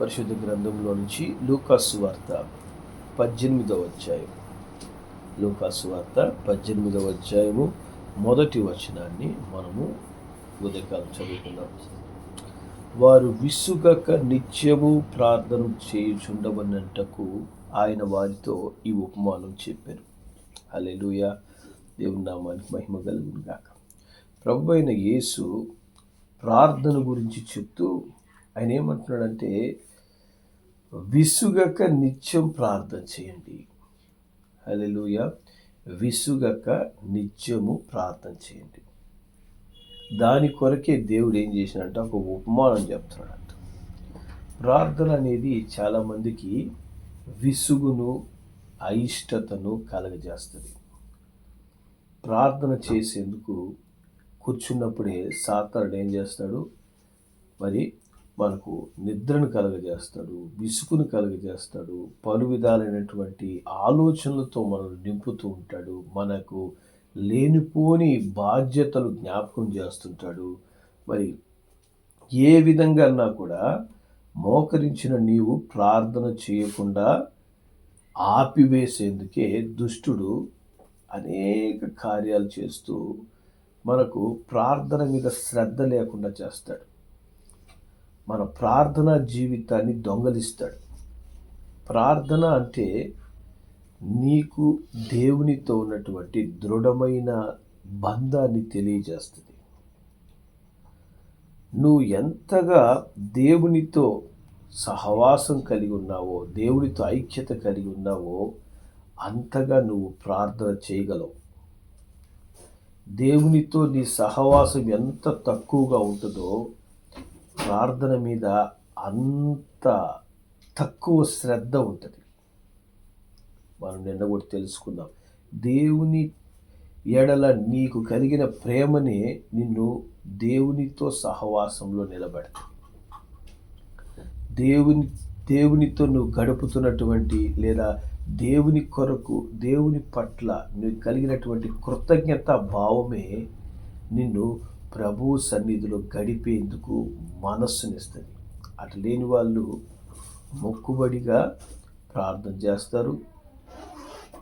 పరిశుద్ధ గ్రంథంలో నుంచి లూకాసు వార్త పద్దెనిమిదవ అధ్యాయం లూకాసు వార్త పద్దెనిమిదవ అధ్యాయము. మొదటి వచనాన్ని మనము ఉదయకాలం చదువుకుందాం. వారు విసుగక నిత్యము ప్రార్థన చేయుచుండవన్నటకు ఆయన వారితో ఈ ఉపమానం చెప్పారు. అలెలుయ దేవుని నామానికి మహిమ కలుగును గాక. ప్రభు అయిన యేసు ప్రార్థన గురించి చెప్తూ ఆయన ఏమంటున్నాడంటే విసుగక నిత్యం ప్రార్థన చేయండి. హల్లెలూయ. విసుగక నిత్యము ప్రార్థన చేయండి. దాని కొరకే దేవుడు ఏం చేసినంటే ఒక ఉపమానం చెప్తున్నాడంట. ప్రార్థన అనేది చాలామందికి విసుగును అయిష్టతను కలగజేస్తుంది. ప్రార్థన చేసేందుకు కూర్చున్నప్పుడే సాతానుడు ఏం చేస్తాడు? మరి మనకు నిద్రను కలగజేస్తాడు విసుగును కలగజేస్తాడు పలు విధాలైనటువంటి ఆలోచనలతో మనల్ని నింపుతూ ఉంటాడు మనకు లేనిపోని బాధ్యతలు జ్ఞాపకం చేస్తుంటాడు. మరి ఏ విధంగా అన్నా కూడా మోకరించిన నీవు ప్రార్థన చేయకుండా ఆపివేసేందుకే దుష్టుడు అనేక కార్యాలు చేస్తూ మనకు ప్రార్థన మీద శ్రద్ధ లేకుండా చేస్తాడు. మన ప్రార్థన జీవితాన్ని దొంగలిస్తాడు. ప్రార్థన అంటే నీకు దేవునితో ఉన్నటువంటి దృఢమైన బంధాన్ని తెలియజేస్తుంది. నువ్వు ఎంతగా దేవునితో సహవాసం కలిగి ఉన్నావో దేవునితో ఐక్యత కలిగి ఉన్నావో అంతగా నువ్వు ప్రార్థన చేయగలవు. దేవునితో నీ సహవాసం ఎంత తక్కువగా ఉంటుందో ప్రార్థన మీద అంత తక్కువ శ్రద్ధ ఉంటుంది. మనం నిన్న కూడా తెలుసుకుందాం. దేవుని ఎడల నీకు కలిగిన ప్రేమనే నిన్ను దేవునితో సహవాసంలో నిలబెడతాయి. దేవుని దేవునితో నువ్వు గడుపుతున్నటువంటి లేదా దేవుని కొరకు దేవుని పట్ల నువ్వు కలిగినటువంటి కృతజ్ఞత భావమే నిన్ను ప్రభు సన్నిధిలో గడిపేందుకు మనస్సునిస్తుంది. అటు లేని వాళ్ళు మొక్కుబడిగా ప్రార్థన చేస్తారు.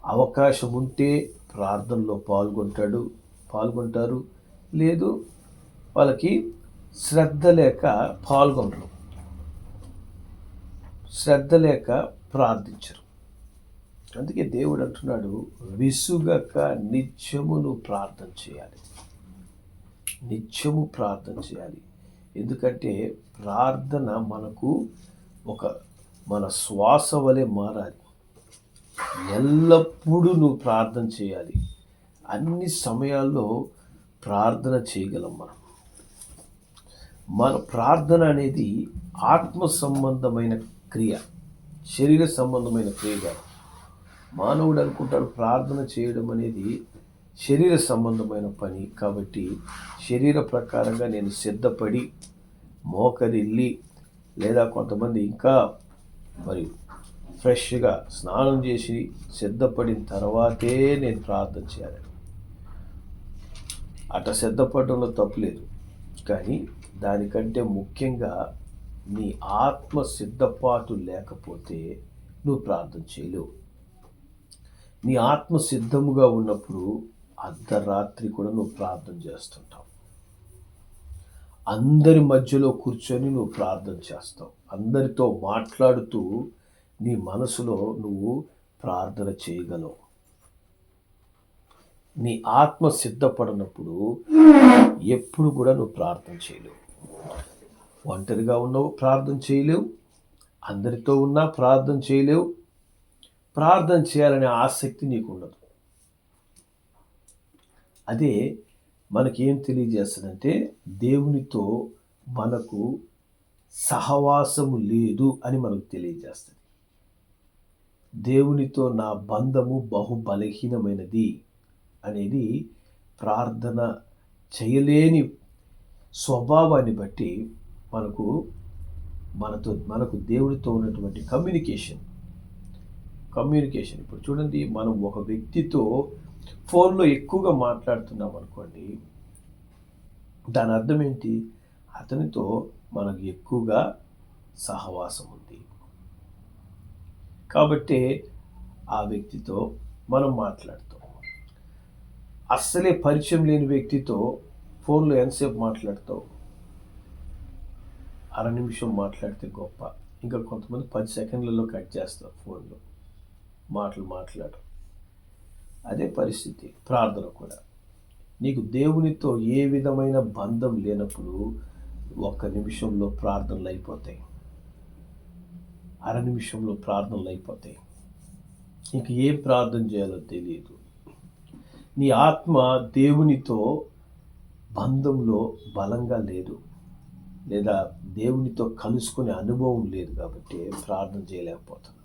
అవకాశం ఉంటే ప్రార్థనలో పాల్గొంటాడు పాల్గొంటారు. లేదు వాళ్ళకి శ్రద్ధ లేక పాల్గొనరు. శ్రద్ధ లేక ప్రార్థించరు. అందుకే దేవుడు అంటున్నాడు విసుగక నిత్యమును ప్రార్థన చేయాలి. నిత్యము ప్రార్థన చేయాలి. ఎందుకంటే ప్రార్థన మనకు ఒక మన శ్వాస వలె మారాలి. ఎల్లప్పుడూ నువ్వు ప్రార్థన చేయాలి. అన్ని సమయాల్లో ప్రార్థన చేయగలం మనం. మన ప్రార్థన అనేది ఆత్మ సంబంధమైన క్రియ శరీర సంబంధమైన క్రియ కాదు. మానవుడు అనుకుంటాడు ప్రార్థన చేయడం అనేది శరీర సంబంధమైన పని కాబట్టి శరీర ప్రకారంగా నేను సిద్ధపడి మోకరిల్లి లేదా కొంతమంది ఇంకా మరి ఫ్రెష్గా స్నానం చేసి సిద్ధపడిన తర్వాతే నేను ప్రార్థన చేయాలి. అట సిద్ధపడడంలో తప్పులేదు కానీ దానికంటే ముఖ్యంగా నీ ఆత్మ సిద్ధపాటు లేకపోతే నువ్వు ప్రార్థన చేయలేవు. నీ ఆత్మ సిద్ధముగా ఉన్నప్పుడు అర్ధరాత్రి కూడా నువ్వు ప్రార్థన చేస్తుంటావు. అందరి మధ్యలో కూర్చొని నువ్వు ప్రార్థన చేస్తావు. అందరితో మాట్లాడుతూ నీ మనసులో నువ్వు ప్రార్థన చేయగలవు. నీ ఆత్మ సిద్ధపడినప్పుడు ఎప్పుడు కూడా నువ్వు ప్రార్థన చేయలేవు. ఒంటరిగా ఉన్నావు ప్రార్థన చేయలేవు. అందరితో ఉన్నా ప్రార్థన చేయలేవు. ప్రార్థన చేయాలనే ఆసక్తి నీకు ఉండదు. అదే మనకేం తెలియజేస్తుందంటే దేవునితో మనకు సహవాసము లేదు అని మనకు తెలియజేస్తుంది. దేవునితో నా బంధము బహు బలహీనమైనది అనేది ప్రార్థన చేయలేని స్వభావాన్ని బట్టి మనకు మనతో మనకు దేవుడితో ఉన్నటువంటి కమ్యూనికేషన్ కమ్యూనికేషన్. ఇప్పుడు చూడండి మనం ఒక వ్యక్తితో ఫోన్లో ఎక్కువగా మాట్లాడుతున్నాం అనుకోండి దాని అర్థం ఏంటి? అతనితో మనకు ఎక్కువగా సహవాసం ఉంది. కాబట్టి ఆ వ్యక్తితో మనం మాట్లాడుతాం. అస్సలే పరిచయం లేని వ్యక్తితో ఫోన్లో ఎంతసేపు మాట్లాడతావు? అర నిమిషం మాట్లాడితే గొప్ప. ఇంకా కొంతమంది పది సెకండ్లలో కట్ చేస్తారు ఫోన్లో. మాటలు మాట్లాడరు. అదే పరిస్థితి. ప్రార్థన కూడా. నీకు దేవునితో ఏ విధమైన బంధం లేనప్పుడు ఒక్క నిమిషంలో ప్రార్థనలు అయిపోతాయి. అర నిమిషంలో ప్రార్థనలు అయిపోతాయి. నీకు ఏం ప్రార్థన చేయాలో తెలియదు. నీ ఆత్మ దేవునితో బంధంలో బలంగా లేదు. లేదా దేవునితో కలుసుకునే అనుభవం లేదు కాబట్టి ప్రార్థన చేయలేకపోతున్నాం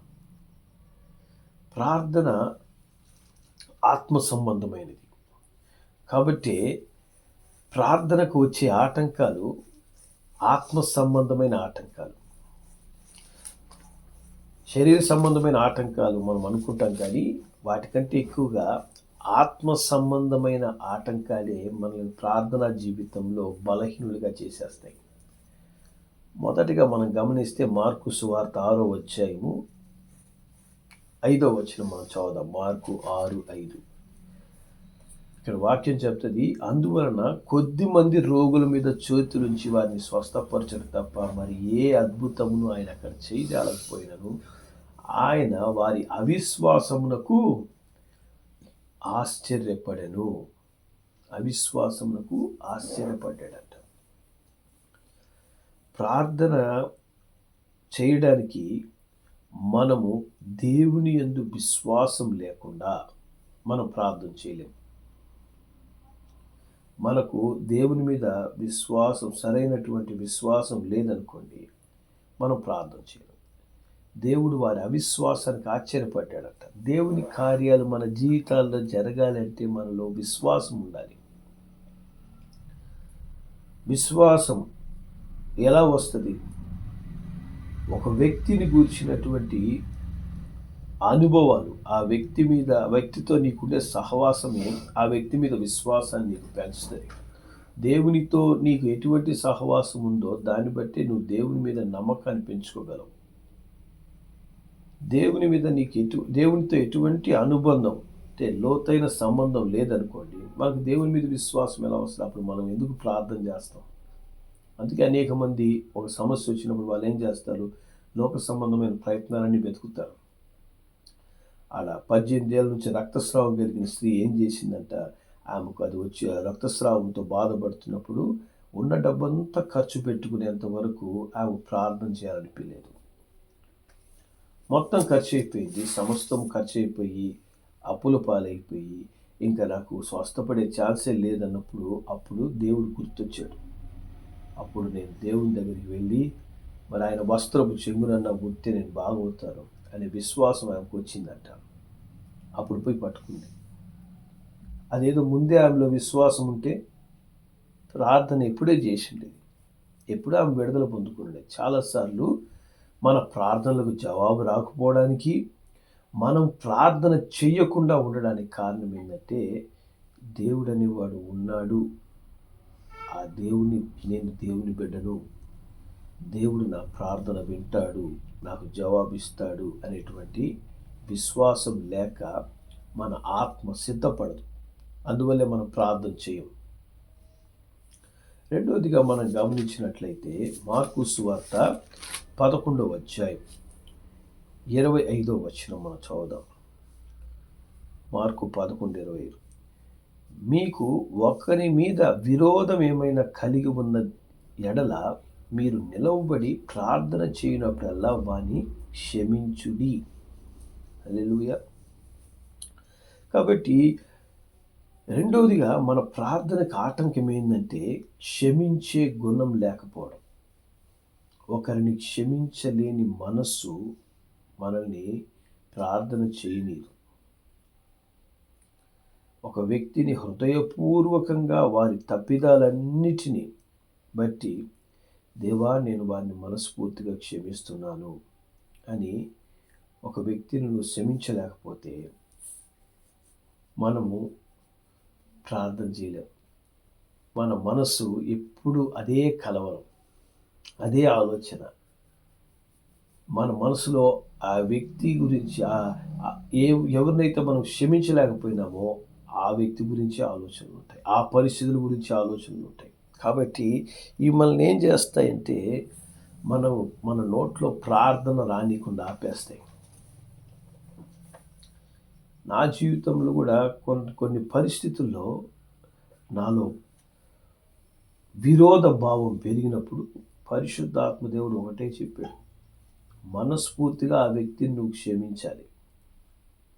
ప్రార్థన ఆత్మ సంబంధమైనది కాబట్టి ప్రార్థనకు వచ్చే ఆటంకాలు ఆత్మ సంబంధమైన ఆటంకాలు. శరీర సంబంధమైన ఆటంకాలు మనం అనుకుంటాం కానీ వాటికంటే ఎక్కువగా ఆత్మ సంబంధమైన ఆటంకాలే మనల్ని ప్రార్థనా జీవితంలో బలహీనులుగా చేసేస్తాయి. మొదటిగా మనం గమనిస్తే మార్కు సువార్త ఆరో అధ్యాయము ఐదో వచ్చిన మనం చదువుదాం? మార్కు ఆరు ఐదు. ఇక్కడ వాక్యం చెప్తుంది అందువలన కొద్ది మంది రోగుల మీద చేతులుంచి వారిని స్వస్థపరచరు తప్ప మరి ఏ అద్భుతమును ఆయన అక్కడ చేయజాలకపోయినను? ఆయన వారి అవిశ్వాసమునకు ఆశ్చర్యపడెను. అవిశ్వాసమునకు ఆశ్చర్యపడ్డాడట. ప్రార్థన చేయడానికి మనము దేవుని ఎందు విశ్వాసం లేకుండా మనం ప్రార్థన చేయలేము. మనకు దేవుని మీద విశ్వాసం సరైనటువంటి విశ్వాసం లేదనుకోండి మనం ప్రార్థన చేయలేము. దేవుడు వారి అవిశ్వాసానికి ఆశ్చర్యపడ్డాడట. దేవుని కార్యాలు మన జీవితాల్లో జరగాలంటే మనలో విశ్వాసం ఉండాలి. విశ్వాసం ఎలా వస్తుంది? ఒక వ్యక్తిని గూర్చినటువంటి అనుభవాలు ఆ వ్యక్తి మీద వ్యక్తితో నీకుండే సహవాసమే ఆ వ్యక్తి మీద విశ్వాసాన్ని నీకు పెంచుతుంది దేవునితో నీకు ఎటువంటి సహవాసం ఉందో దాన్ని బట్టి నువ్వు దేవుని మీద నమ్మకాన్ని పెంచుకోగలవు. దేవుని మీద నీకు ఎటు దేవునితో ఎటువంటి అనుబంధం అంటే లోతైన సంబంధం లేదనుకోండి మనకు దేవుని మీద విశ్వాసం ఎలా వస్తుంది? అప్పుడు మనం ఎందుకు ప్రార్థన చేస్తాం? అందుకే అనేక మంది ఒక సమస్య వచ్చినప్పుడు వాళ్ళు ఏం చేస్తారు? లోక సంబంధమైన ప్రయత్నాలన్నీ వెతుకుతారు. ఆడ పద్దెనిమిది ఏళ్ళ నుంచి రక్తస్రావం కలిగిన స్త్రీ ఏం చేసిందంట? ఆమెకు అది వచ్చి రక్తస్రావంతో బాధపడుతున్నప్పుడు ఉన్న డబ్బంతా ఖర్చు పెట్టుకునేంత వరకు ఆమె ప్రార్థన చేయాలనిపించలేదు మొత్తం ఖర్చు అయిపోయింది సమస్తం ఖర్చు అయిపోయి అప్పుల పాలైపోయి ఇంకా నాకు స్వస్థపడే ఛాన్సే లేదన్నప్పుడు అప్పుడు దేవుడు గుర్తొచ్చాడు. అప్పుడు నేను దేవుని దగ్గరికి వెళ్ళి మరి ఆయన వస్త్రపు చెంగునన్న గుర్తే నేను బాగవుతాను అనే విశ్వాసం ఆమెకు వచ్చిందంట. అప్పుడు పోయి పట్టుకుంది. అదేదో ముందే ఆమెలో విశ్వాసం ఉంటే ప్రార్థన ఎప్పుడే చేసిండేది. ఎప్పుడూ ఆమె విడుదల పొందుకుండే చాలాసార్లు మన ప్రార్థనలకు జవాబు రాకపోవడానికి మనం ప్రార్థన చెయ్యకుండా ఉండడానికి కారణం ఏంటంటే దేవుడు అనేవాడు ఉన్నాడు. ఆ దేవుని నేను దేవుని బిడ్డను దేవుడు నా ప్రార్థన వింటాడు నాకు జవాబిస్తాడు అనేటువంటి విశ్వాసం లేక మన ఆత్మ సిద్ధపడదు. అందువల్లే మనం ప్రార్థన చేయం. రెండవదిగా మనం గమనించినట్లయితే మార్కు సువార్త పదకొండవ అధ్యాయం ఇరవై ఐదో వచ్చిన మనం చదువుదాం. మార్కు పదకొండు ఇరవై ఐదు. మీకు ఒకరి మీద విరోధం ఏమైనా కలిగి ఉన్న ఎడల మీరు నిలవబడి ప్రార్థన చేయనప్పుడల్లా వాని క్షమించుడి. అలెలుయ కాబట్టి రెండవదిగా మన ప్రార్థనకు ఆటంకం ఏంటంటే క్షమించే గుణం లేకపోవడం. ఒకరిని క్షమించలేని మనస్సు మనల్ని ప్రార్థన చేయనీరు ఒక వ్యక్తిని హృదయపూర్వకంగా వారి తప్పిదాలన్నిటినీ బట్టి దేవా నేను వారిని మనస్ఫూర్తిగా క్షమిస్తున్నాను అని ఒక వ్యక్తిని నువ్వు క్షమించలేకపోతే మనము ప్రార్థన చేయలేం. మన మనస్సు ఎప్పుడు అదే కలవరం అదే ఆలోచన. మన మనసులో ఆ వ్యక్తి గురించి ఆ ఏ ఎవరినైతే మనం క్షమించలేకపోయినామో ఆ వ్యక్తి గురించి ఆలోచనలు ఉంటాయి. ఆ పరిస్థితుల గురించి ఆలోచనలు ఉంటాయి. కాబట్టి ఇవి మనల్ని ఏం చేస్తాయంటే మనం మన నోట్లో ప్రార్థన రానికుండా ఆపేస్తాయి. నా జీవితంలో కూడా కొన్ని కొన్ని పరిస్థితుల్లో నాలో విరోధ భావం పెరిగినప్పుడు పరిశుద్ధాత్మదేవుడు ఒకటే చెప్పాడు. మనస్ఫూర్తిగా ఆ వ్యక్తిని నువ్వు క్షమించాలి.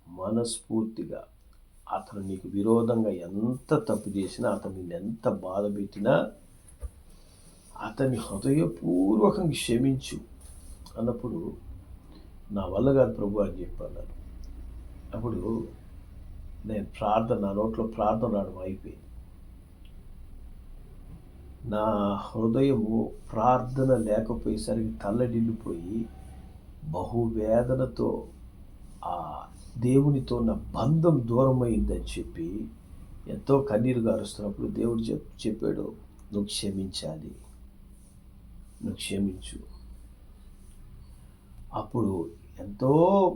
మనస్ఫూర్తిగా. అతను నీకు విరోధంగా ఎంత తప్పు చేసినా అతను నిన్ను ఎంత బాధ పెట్టినా అతన్ని హృదయపూర్వకంగా క్షమించు అన్నప్పుడు నా వల్ల కాదు ప్రభు అని చెప్పాను అప్పుడు నేను ప్రార్థన నా నోట్లో ప్రార్థన రావడం అయిపోయింది. నా హృదయము ప్రార్థన లేకపోయేసరికి తల్లడిల్లిపోయి బహువేదనతో ఆ దేవునితో ఉన్న బంధం దూరమైందని చెప్పి ఎంతో కన్నీరు గారుస్తున్నప్పుడు దేవుడు చెప్ చెప్పాడు నువ్వు క్షమించాలి. నువ్వు క్షమించు. అప్పుడు ఎంతో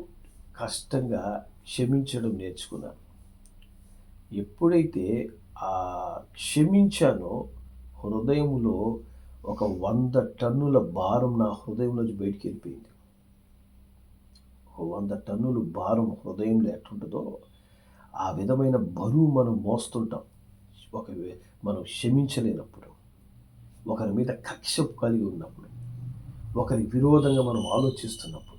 కష్టంగా క్షమించడం నేర్చుకున్నాను ఎప్పుడైతే ఆ క్షమించానో హృదయంలో ఒక వంద టన్నుల భారం నా హృదయంలోంచి బయటికి వెళ్ళిపోయింది. వంద టన్నులు భారం హృదయంలో ఎట్టుంటుందో ఆ విధమైన బరువు మనం మోస్తుంటాం. ఒక మనం క్షమించలేనప్పుడు ఒకరి మీద కక్ష కలిగి ఉన్నప్పుడు ఒకరి విరోధంగా మనం ఆలోచిస్తున్నప్పుడు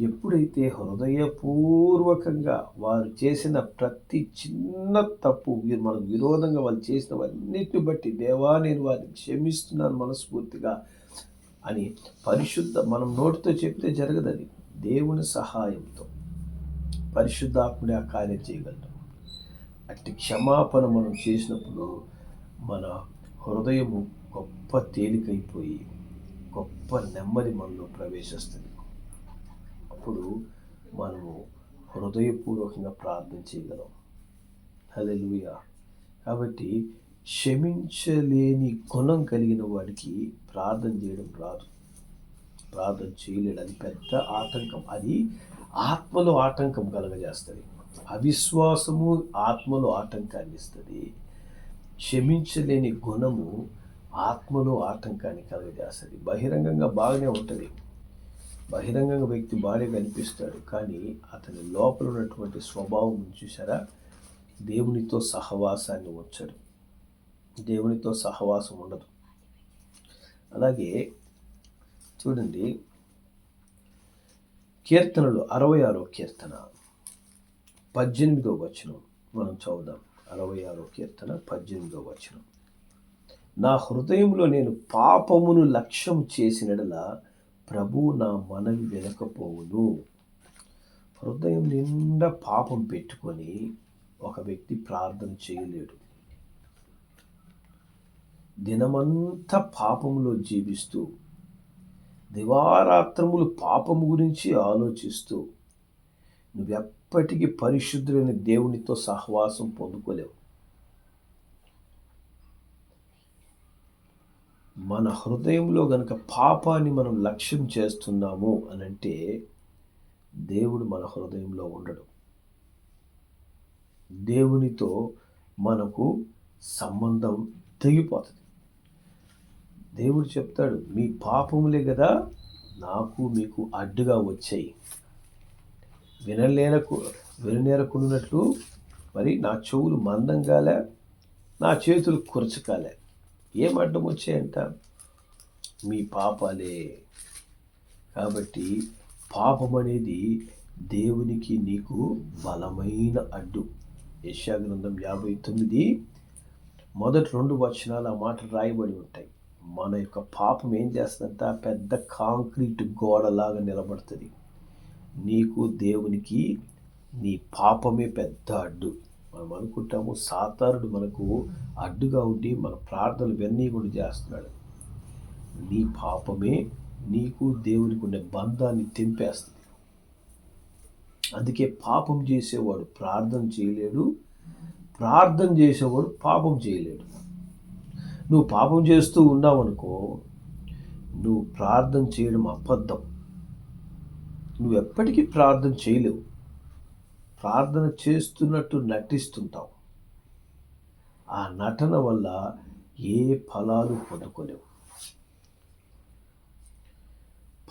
ఎప్పుడైతే హృదయపూర్వకంగా వారు చేసిన ప్రతి చిన్న తప్పు మనకు విరోధంగా వాళ్ళు చేసినవన్నిటిని బట్టి దేవా నేను వారిని క్షమిస్తున్నాను మనస్ఫూర్తిగా అని పరిశుద్ధ మనం నోటితో చెప్తే జరగదని దేవుని సహాయంతో పరిశుద్ధాత్ముడే ఆ కార్యం చేయగలడు. అట్టి క్షమాపణ మనం చేసినప్పుడు మన హృదయము గొప్ప తేలికైపోయి గొప్ప నెమ్మది మనలో ప్రవేశిస్తుంది. అప్పుడు మనము హృదయపూర్వకంగా ప్రార్థన చేయగలం. హల్లెలూయా. కాబట్టి క్షమించలేని గుణం కలిగిన వాడికి ప్రార్థన చేయడం రాదు. ప్రార్థన చేయలేడు. అది పెద్ద ఆటంకం. అది ఆత్మలో ఆటంకం కలగజేస్తుంది. అవిశ్వాసము ఆత్మలో ఆటంకాన్ని ఇస్తుంది. క్షమించలేని గుణము ఆత్మలో ఆటంకాన్ని కలగజేస్తుంది. బహిరంగంగా బాగానే ఉంటుంది. బహిరంగంగా వ్యక్తి బాగానే కనిపిస్తాడు కానీ అతని లోపల ఉన్నటువంటి స్వభావం చూసారా దేవునితో సహవాసాన్ని ఉంచడు. దేవునితో సహవాసం ఉండదు. అలాగే చూడండి కీర్తనలు అరవై ఆరో కీర్తన పద్దెనిమిదో వచనం మనం చదువుదాం. అరవై ఆరో కీర్తన పద్దెనిమిదో వచనం. నా హృదయంలో నేను పాపమును లక్ష్యం చేసినడల ప్రభు నా మనవి వెనకపోవును హృదయం నిండా పాపం పెట్టుకొని ఒక వ్యక్తి ప్రార్థన చేయలేడు. దినమంతా పాపములో జీవిస్తూ దివారాత్రములు పాపము గురించి ఆలోచిస్తూ నువ్వెప్పటికీ పరిశుద్ధులైన దేవునితో సహవాసం పొందుకోలేవు. మన హృదయంలో గనక పాపాన్ని మనం లక్ష్యం చేస్తున్నాము అని అంటే దేవుడు మన హృదయంలో ఉండడు. దేవునితో మనకు సంబంధం తెగిపోతుంది. దేవుడు చెప్తాడు మీ పాపములే కదా నాకు మీకు అడ్డుగా వచ్చాయి. వినలేనకు విననేరకున్నట్లు మరి నా చెవులు మందంగాలే నా చేతులు కురచకాలే. ఏం అడ్డం వచ్చాయంట? మీ పాపాలే. కాబట్టి పాపం అనేది దేవునికి నీకు బలమైన అడ్డు. యశాగ్రంథం యాభై తొమ్మిది మొదటి రెండు వచనాలు ఆ మాట రాయబడి ఉంటాయి. మన యొక్క పాపం ఏం చేస్తుందంట? పెద్ద కాంక్రీట్ గోడలాగా నిలబడుతుంది. నీకు దేవునికి నీ పాపమే పెద్ద అడ్డు. మనం అనుకుంటాము సాతారుడు మనకు అడ్డుగా ఉండి మన ప్రార్థనలు ఇవన్నీ కూడా చేస్తున్నాడు. నీ పాపమే నీకు దేవునికి ఉండే బంధాన్ని తెంపేస్తుంది. అందుకే పాపం చేసేవాడు ప్రార్థన చేయలేడు. ప్రార్థన చేసేవాడు పాపం చేయలేడు. నువ్వు పాపం చేస్తూ ఉన్నావు అనుకో నువ్వు ప్రార్థన చేయడం అబద్ధం. నువ్వు ఎప్పటికీ ప్రార్థన చేయలేవు. ప్రార్థన చేస్తున్నట్టు నటిస్తుంటావు. ఆ నటన వల్ల ఏ ఫలాలు పొందుకోలేవు.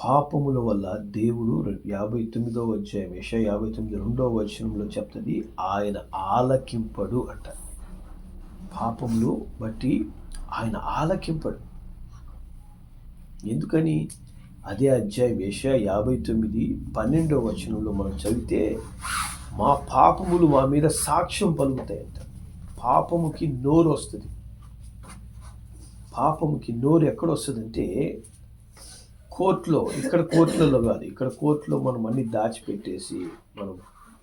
పాపముల వల్ల దేవుడు యాభై తొమ్మిదో అధ్యాయం యశ యాభై తొమ్మిది రెండో వచనంలో చెప్తుంది ఆయన ఆలకింపడు అంట. పాపములు బట్టి ఆయన ఆలకింపడు. ఎందుకని? అదే అధ్యాయం యశ యాభై తొమ్మిది పన్నెండవ వచనంలో మనం చదివితే మా పాపములు మా మీద సాక్ష్యం పలుకుతాయంట. పాపముకి నోరు వస్తుంది. పాపముకి నోరు ఎక్కడ వస్తుందంటే కోర్టులో ఇక్కడ కోర్టులలో కాదు ఇక్కడ కోర్టులో మనం అన్ని దాచిపెట్టేసి మనం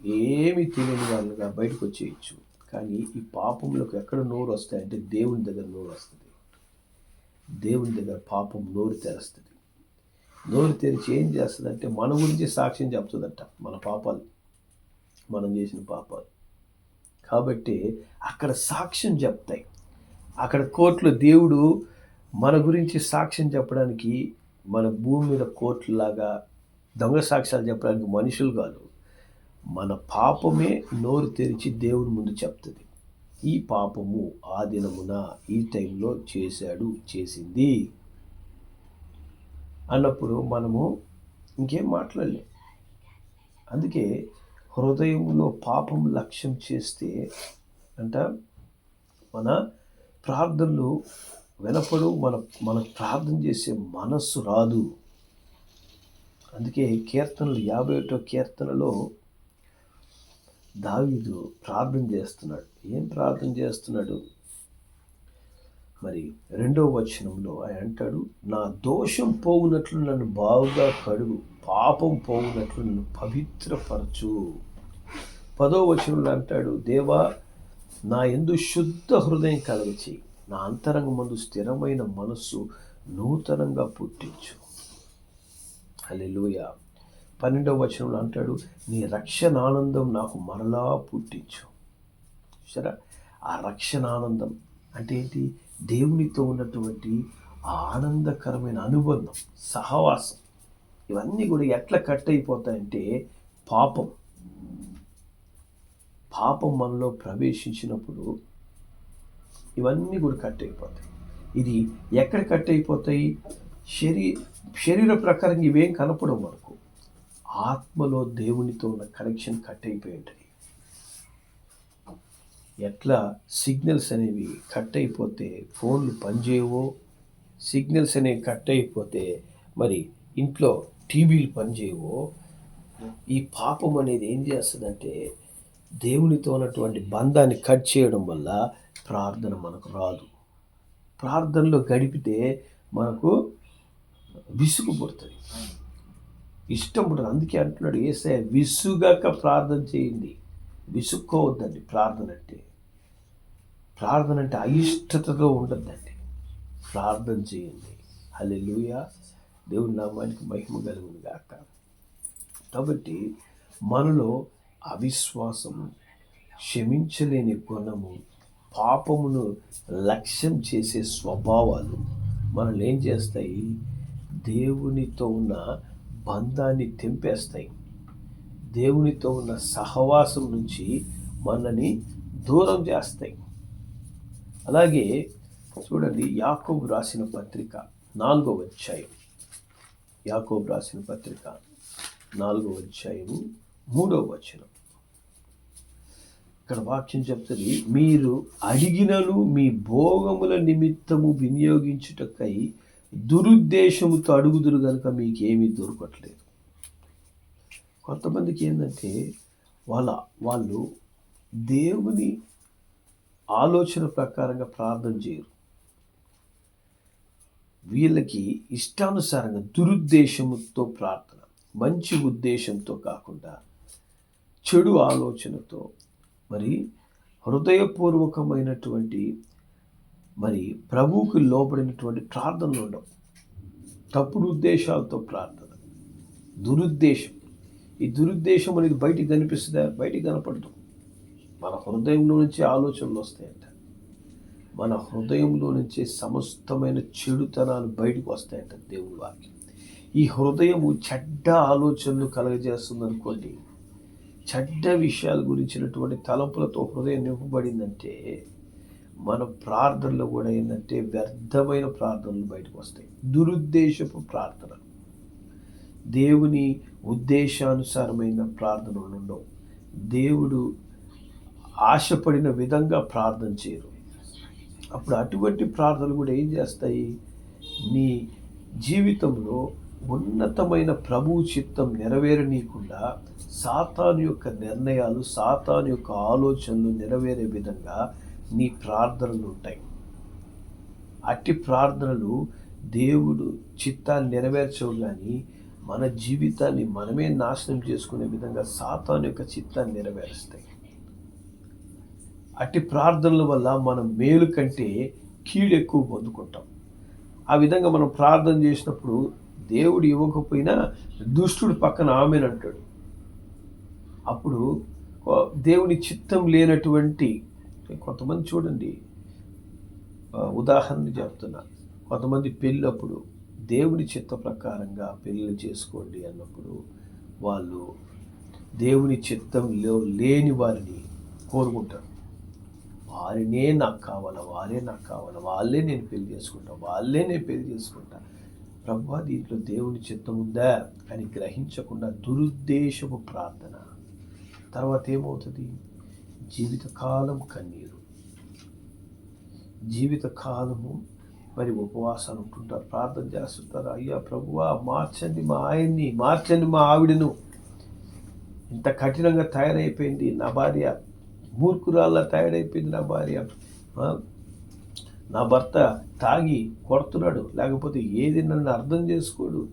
ఏమి తెలియని వాళ్ళుగా బయటకు వచ్చేయచ్చు. కానీ ఈ పాపములకు ఎక్కడ నోరు వస్తాయంటే దేవుని దగ్గర నోరు వస్తుంది. దేవుని దగ్గర పాపం నోరు తెరుస్తుంది. నోరు తెరిచి ఏం చేస్తుందంటే మన గురించి సాక్ష్యం చెప్తుందంట మన పాపాలు. మనం చేసిన పాపాలు. కాబట్టి అక్కడ సాక్ష్యం చెప్తాయి. అక్కడ కోర్టులో దేవుడు మన గురించి సాక్ష్యం చెప్పడానికి మన భూమి మీద కోర్టులాగా దొంగ సాక్ష్యాలు చెప్పడానికి మనుషులు కాదు. మన పాపమే నోరు తెరిచి దేవుని ముందు చెప్తుంది. ఈ పాపము ఆ దినమున ఈ టైంలో చేశాడు చేసింది. అన్నప్పుడు మనము ఇంకేం మాట్లాడలేం. అందుకే హృదయంలో పాపం లక్ష్యం చేస్తే అంట మన ప్రార్థనలు వినపడు మన మన ప్రార్థన చేసే మనస్సు రాదు. అందుకే కీర్తనలు యాభై ఒకటో కీర్తనలో దావీదు ప్రార్థన చేస్తున్నాడు. ఏం ప్రార్థన చేస్తున్నాడు? మరి రెండవ వచనంలో ఆయన అంటాడు నా దోషం పోగునట్లు నన్ను బాగుగా కడుగు పాపం పోగునట్లు నన్ను పవిత్రపరచు. పదో వచనంలో అంటాడు దేవా నా ఎందు శుద్ధ హృదయం కలగచి నా అంతరంగ ముందు స్థిరమైన మనస్సు నూతనంగా పుట్టించు. అల్లెలుయా పన్నెండవ వచనంలో అంటాడు నీ రక్షణ ఆనందం నాకు మరలా పుట్టించు. సరే ఆ రక్షణ ఆనందం అంటే ఏంటి? దేవునితో ఉన్నటువంటి ఆ ఆనందకరమైన అనుబంధం సహవాసం. ఇవన్నీ కూడా ఎట్లా కట్ అయిపోతాయంటే పాపం. పాపం మనలో ప్రవేశించినప్పుడు ఇవన్నీ కూడా కట్ అయిపోతాయి. ఇది ఎక్కడ కట్ అయిపోతాయి? శరీ శరీర ప్రకారం ఇవేం కనపడవు మనకు. ఆత్మలో దేవునితో ఉన్న కనెక్షన్ కట్ అయిపోయి ఉంటాయి ఎట్లా సిగ్నల్స్ అనేవి కట్ అయిపోతే ఫోన్లు పనిచేయవో సిగ్నల్స్ అనేవి కట్ అయిపోతే మరి ఇంట్లో టీవీలు పనిచేయవో ఈ పాపం అనేది ఏం చేస్తుందంటే దేవునితో ఉన్నటువంటి బంధాన్ని కట్ చేయడం వల్ల ప్రార్థన మనకు రాదు. ప్రార్థనలో గడిపితే మనకు విసుగు పుడుతుంది. ఇష్టం ఉంటుంది అందుకే అంటున్నాడు ఏసే విసుగక ప్రార్థన చేయండి. విసుక్కోవద్దండి ప్రార్థన అంటే. ప్రార్థన అంటే అయిష్టతతో ఉండద్దండి. ప్రార్థన చేయండి. లూయ దేవుడి నామానికి మహిమ కలుగును గాక. కాబట్టి మనలో అవిశ్వాసము క్షమించలేని గుణము పాపమును లక్ష్యం చేసే స్వభావాలు మనల్ని ఏం చేస్తాయి? దేవునితో ఉన్న బంధాన్ని తెంపేస్తాయి. దేవునితో ఉన్న సహవాసం నుంచి మనని దూరం చేస్తాయి. అలాగే చూడండి యాకోబు రాసిన పత్రిక నాలుగో అధ్యాయం. యాకోబు రాసిన పత్రిక నాలుగో అధ్యాయము మూడో వచనం. ఇక్కడ వాక్యం చెప్తుంది మీరు అడిగినను మీ భోగముల నిమిత్తము వినియోగించుటకై దురుద్దేశముతో అడుగుదురు కనుక మీకు ఏమీ దొరకట్లేదు. కొంతమందికి ఏంటంటే వాళ్ళ వాళ్ళు దేవుని ఆలోచన ప్రకారంగా ప్రార్థన చేయరు. వీళ్ళకి ఇష్టానుసారంగా దురుద్దేశముతో ప్రార్థన మంచి ఉద్దేశంతో కాకుండా చెడు ఆలోచనతో మరి హృదయపూర్వకమైనటువంటి మరి ప్రభువుకి లోపడినటువంటి ప్రార్థనలు ఉండవు. తప్పుడు ఉద్దేశాలతో ప్రార్థన దురుద్దేశం. ఈ దురుద్దేశం అనేది బయటికి కనిపిస్తుందా? బయటికి కనపడదు. మన హృదయంలో నుంచి ఆలోచనలు వస్తాయంట. మన హృదయంలో నుంచి సమస్తమైన చెడుతనాలు బయటకు వస్తాయంట దేవుని వాక్యం. ఈ హృదయము చెడ్డ ఆలోచనలు కలగజేస్తుంది అనుకోండి. చెడ్డ విషయాల గురించినటువంటి తలంపులతో హృదయం నింపబడిందంటే మన ప్రార్థనలు కూడా ఏంటంటే వ్యర్థమైన ప్రార్థనలు బయటకు వస్తాయి. దురుద్దేశపు ప్రార్థన దేవుని ఉద్దేశానుసారమైన ప్రార్థనలు ఉండవు. దేవుడు ఆశపడిన విధంగా ప్రార్థన చేయరు. అప్పుడు అటువంటి ప్రార్థనలు కూడా ఏం చేస్తాయి? నీ జీవితంలో ఉన్నతమైన ప్రభు చిత్తం నెరవేరనీయకుండా సాతాను యొక్క నిర్ణయాలు సాతాను యొక్క ఆలోచనలు నెరవేరే విధంగా నీ ప్రార్థనలు ఉంటాయి. అట్టి ప్రార్థనలు దేవుడు చిత్తాన్ని నెరవేర్చవు కానీ మన జీవితాన్ని మనమే నాశనం చేసుకునే విధంగా సాతాను యొక్క చిత్తాన్ని నెరవేరుస్తాయి. అట్టి ప్రార్థనల వల్ల మనం మేలు కంటే కీడు ఎక్కువ పొందుకుంటాం. ఆ విధంగా మనం ప్రార్థన చేసినప్పుడు దేవుడు ఇవ్వకపోయినా దుష్టుడు పక్కన ఆమెనంటాడు అప్పుడు దేవుని చిత్తం లేనటువంటి కొంతమంది చూడండి ఉదాహరణ చెప్తున్నా. కొంతమంది పెళ్ళప్పుడు దేవుని చిత్త ప్రకారంగా పెళ్ళి చేసుకోండి అన్నప్పుడు వాళ్ళు దేవుని చిత్తంలో లేని వారిని కోరుకుంటారు. వారినే నాకు కావాలా వారే నాకు కావాలా వాళ్ళే నేను పెళ్ళి చేసుకుంటా వాళ్ళే నేను పెళ్ళి చేసుకుంటా. ప్రభు దీంట్లో దేవుని చిత్తం ఉందా అని గ్రహించకుండా దురుద్దేశపు ప్రార్థన. తర్వాత ఏమవుతుంది? జీవితకాలం కన్నీరు. జీవితకాలము మరి ఉపవాసాలు ఉంటుంటారు ప్రార్థన చేస్తుంటారు. అయ్యా ప్రభువా మార్చండి మా ఆయన్ని మార్చండి మా ఆవిడను. ఇంత కఠినంగా తయారైపోయింది నా భార్య. మూర్ఖురాల్లా తయారైపోయింది నా భార్య. నా భర్త తాగి కొడుతున్నాడు. లేకపోతే ఏది నన్ను అర్థం చేసుకోడు?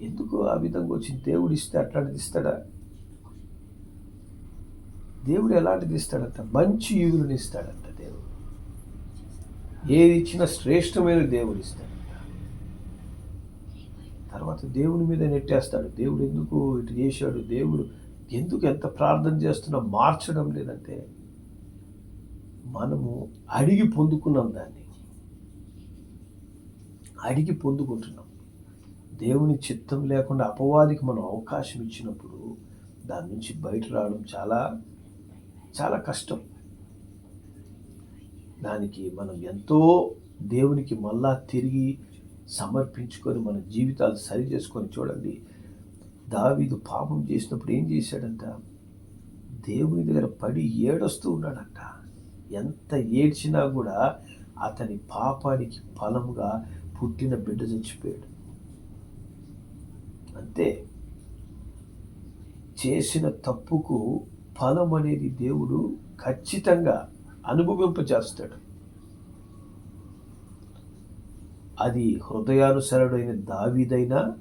ఎందుకు ఆ విధంగా వచ్చి దేవుడు ఇస్తే అట్లాంటిది ఇస్తాడా? దేవుడు ఎలాంటిది ఇస్తాడంట? మంచి యుగులను ఇస్తాడంట దేవుడు. ఏది ఇచ్చినా శ్రేష్టమైన దేవుడు ఇస్తాడంట. తర్వాత దేవుని మీద నెట్టేస్తాడు. దేవుడు ఎందుకు ఇటు చేశాడు? దేవుడు ఎందుకు ఎంత ప్రార్థన చేస్తున్నా మార్చడం లేదంటే మనము అడిగి పొందుకున్నాం దాన్ని. అడిగి పొందుకుంటున్నాం. దేవుని చిత్తం లేకుండా అపవాదికి మనం అవకాశం ఇచ్చినప్పుడు దాని నుంచి బయట రావడం చాలా చాలా కష్టం. దానికి మనం ఎంతో దేవునికి మళ్ళా తిరిగి సమర్పించుకొని మన జీవితాలు సరి చేసుకొని చూడండి. దావీదు పాపం చేసినప్పుడు ఏం చేశాడంట? దేవుని దగ్గర పడి ఏడుస్తూ ఉన్నాడంట. ఎంత ఏడ్చినా కూడా అతని పాపానికి ఫలముగా పుట్టిన బిడ్డ చచ్చిపోయాడు. అంతే. చేసిన తప్పుకు ఫలం అనేది దేవుడు ఖచ్చితంగా అనుభవింపజేస్తాడు. అది హృదయానుసరుడైన దావీదైనా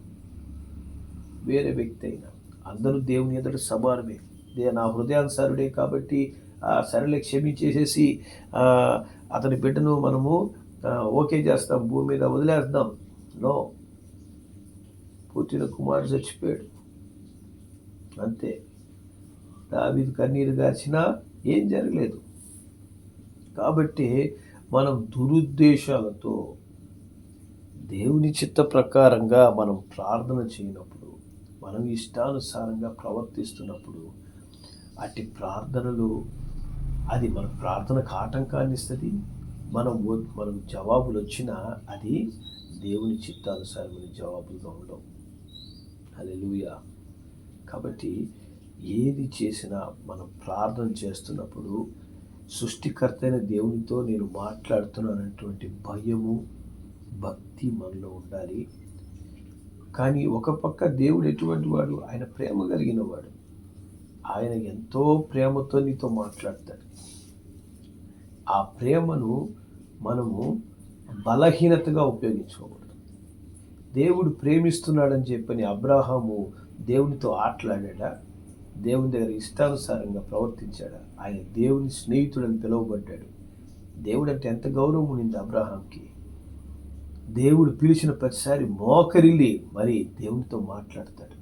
వేరే వ్యక్తి అయినా అందరూ దేవుని ఎదుట సమానమే. నా హృదయానుసారుడే కాబట్టి సరళి క్షమించేసేసి అతని బిడ్డను మనము ఓకే చేస్తాం భూమి మీద వదిలేస్తాం. నో. పుట్టిన కుమారుడు చచ్చిపోయాడు. అంతే. దావీదు కన్నీరు గార్చినా ఏం జరగలేదు. కాబట్టి మనం దురుద్దేశాలతో దేవుని చిత్త ప్రకారంగా మనం ప్రార్థన చేయనప్పుడు మనం ఇష్టానుసారంగా ప్రవర్తిస్తున్నప్పుడు అట్టి ప్రార్థనలు అది మన ప్రార్థనకు ఆటంకాన్ని ఇస్తుంది. మనం మనం జవాబులు వచ్చినా అది దేవుని చిత్తానుసారమైన జవాబులుగా ఉండవు. లూయ కాబట్టి ఏది చేసినా మనం ప్రార్థన చేస్తున్నప్పుడు సృష్టికర్తైన దేవునితో నేను మాట్లాడుతున్నానటువంటి భయము భక్తి మనలో ఉండాలి. కానీ ఒక పక్క దేవుడు ఎటువంటి వాడు? ఆయన ప్రేమ కలిగిన వాడు. ఆయన ఎంతో ప్రేమతో నీతో మాట్లాడతాడు. ఆ ప్రేమను మనము బలహీనతగా ఉపయోగించుకోకూడదు. దేవుడు ప్రేమిస్తున్నాడని చెప్పని అబ్రాహాము దేవునితో ఆటలాడా దేవుని దగ్గర ఇష్టానుసారంగా ప్రవర్తించాడు. ఆయన దేవుని స్నేహితుడని పిలువబడ్డాడు. దేవుడు అంటే ఎంత గౌరవం ఉండింది అబ్రహాంకి. దేవుడు పిలిచిన ప్రతిసారి మోకరిల్లి మరి దేవునితో మాట్లాడతాడు.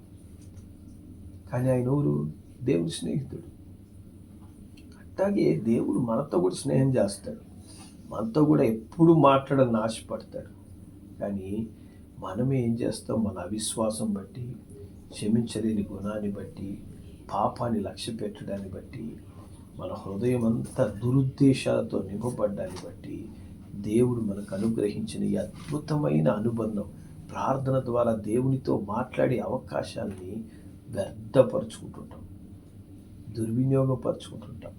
కానీ ఆయన ఊరు దేవుని స్నేహితుడు. అట్లాగే దేవుడు మనతో కూడా స్నేహం చేస్తాడు. మనతో కూడా ఎప్పుడు మాట్లాడని ఆశపడతాడు. కానీ మనమే ఏం చేస్తాం? మన అవిశ్వాసం బట్టి క్షమించలేని గుణాన్ని బట్టి పాపాన్ని లక్ష్య పెట్టడాన్ని బట్టి మన హృదయం అంతా దురుద్దేశాలతో నింపబడ్డాన్ని బట్టి దేవుడు మనకు అనుగ్రహించిన ఈ అద్భుతమైన అనుబంధం ప్రార్థన ద్వారా దేవునితో మాట్లాడే అవకాశాన్ని వ్యర్థపరుచుకుంటుంటాం. దుర్వినియోగపరుచుకుంటుంటాం.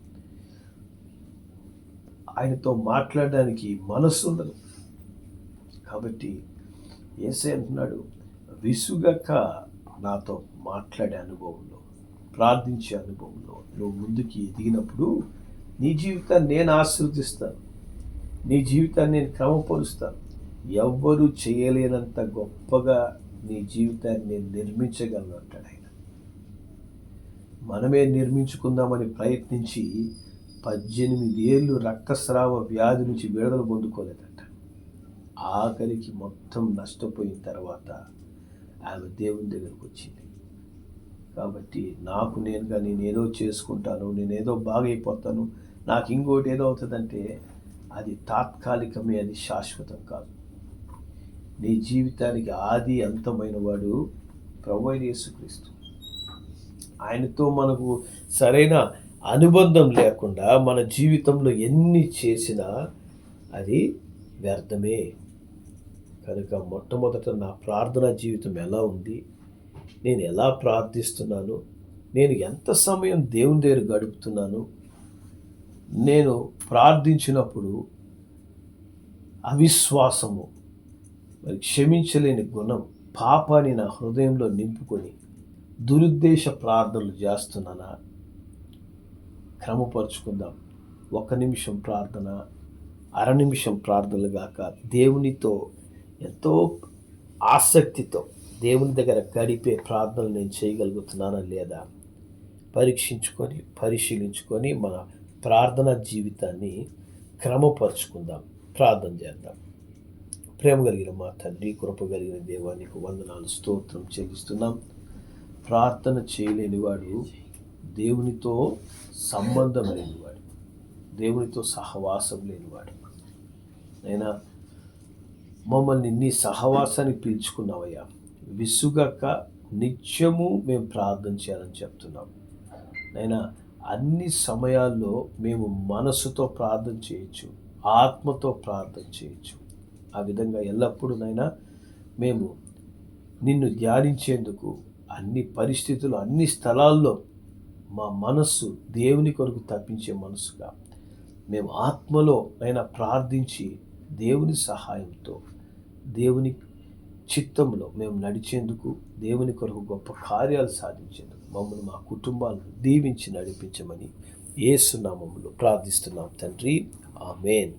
ఆయనతో మాట్లాడడానికి మనస్సు ఉండదు. కాబట్టి ఏసై అంటున్నాడు విసుగక నాతో మాట్లాడే అనుభవంలో ప్రార్థించే అనుభవంలో నువ్వు ముందుకి ఎదిగినప్పుడు నీ జీవితాన్ని నేను ఆశీర్వదిస్తాను. నీ జీవితాన్ని నేను క్రమపరుస్తాను. ఎవ్వరూ చేయలేనంత గొప్పగా నీ జీవితాన్ని నేను నిర్మించగలను అంటాడు ఆయన. మనమే నిర్మించుకుందామని ప్రయత్నించి పద్దెనిమిది ఏళ్ళు రక్తస్రావ వ్యాధి నుంచి విడుదల పొందుకోలేదంట. ఆఖరికి మొత్తం నష్టపోయిన తర్వాత ఆమె దేవుని దగ్గరకు వచ్చింది. కాబట్టి నాకు నేనుగా నేనేదో చేసుకుంటాను నేనేదో బాగైపోతాను నాకు ఇంకోటి ఏదో అవుతుందంటే అది తాత్కాలికమే అది శాశ్వతం కాదు. నీ జీవితానికి ఆది అంతమైన వాడు ప్రభు యేసుక్రీస్తు. ఆయనతో మనకు సరైన అనుబంధం లేకుండా మన జీవితంలో ఎన్ని చేసినా అది వ్యర్థమే. కనుక మొట్టమొదట నా ప్రార్థనా జీవితం ఎలా ఉంది? నేను ఎలా ప్రార్థిస్తున్నాను? నేను ఎంత సమయం దేవుని దగ్గర గడుపుతున్నాను? నేను ప్రార్థించినప్పుడు అవిశ్వాసము మరి క్షమించలేని గుణం పాపాన్ని నా హృదయంలో నింపుకొని దురుద్దేశ ప్రార్థనలు చేస్తున్నానా? క్రమపరుచుకుందాం. ఒక నిమిషం ప్రార్థన అర నిమిషం ప్రార్థనలు గాక దేవునితో ఎంతో ఆసక్తితో దేవుని దగ్గర గడిపే ప్రార్థనలు నేను చేయగలుగుతున్నానా లేదా? పరీక్షించుకొని పరిశీలించుకొని మన ప్రార్థన జీవితాన్ని క్రమపరుచుకుందాం. ప్రార్థన చేద్దాం. ప్రేమ కలిగిన మా తండ్రి కృప కలిగిన దేవానికి వందనాలు స్తోత్రం చెల్లిస్తున్నాం. ప్రార్థన చేయలేనివాడు దేవునితో సంబంధం లేనివాడు దేవునితో సహవాసం లేనివాడు అయినా మమ్మల్ని నీ సహవాసానికి పిలుచుకున్నావయ్యా. విసుగక నిత్యము మేము ప్రార్థన చేయాలని చెప్తున్నాం. నైనా అన్ని సమయాల్లో మేము మనసుతో ప్రార్థన చేయొచ్చు ఆత్మతో ప్రార్థన చేయొచ్చు. ఆ విధంగా ఎల్లప్పుడూ నైనా మేము నిన్ను ధ్యానించేందుకు అన్ని పరిస్థితులు అన్ని స్థలాల్లో మా మనస్సు దేవుని కొరకు తప్పించే మనసుగా మేము ఆత్మలో నైనా ప్రార్థించి దేవుని సహాయంతో దేవుని చిత్తంలో మేము నడిచేందుకు దేవుని కొరకు గొప్ప కార్యాలు సాధించేందుకు మమ్మల్ని మా కుటుంబాలను దీవించి నడిపించమని ఏసునామంలో ప్రార్థిస్తున్నాం తండ్రి. ఆమెన్.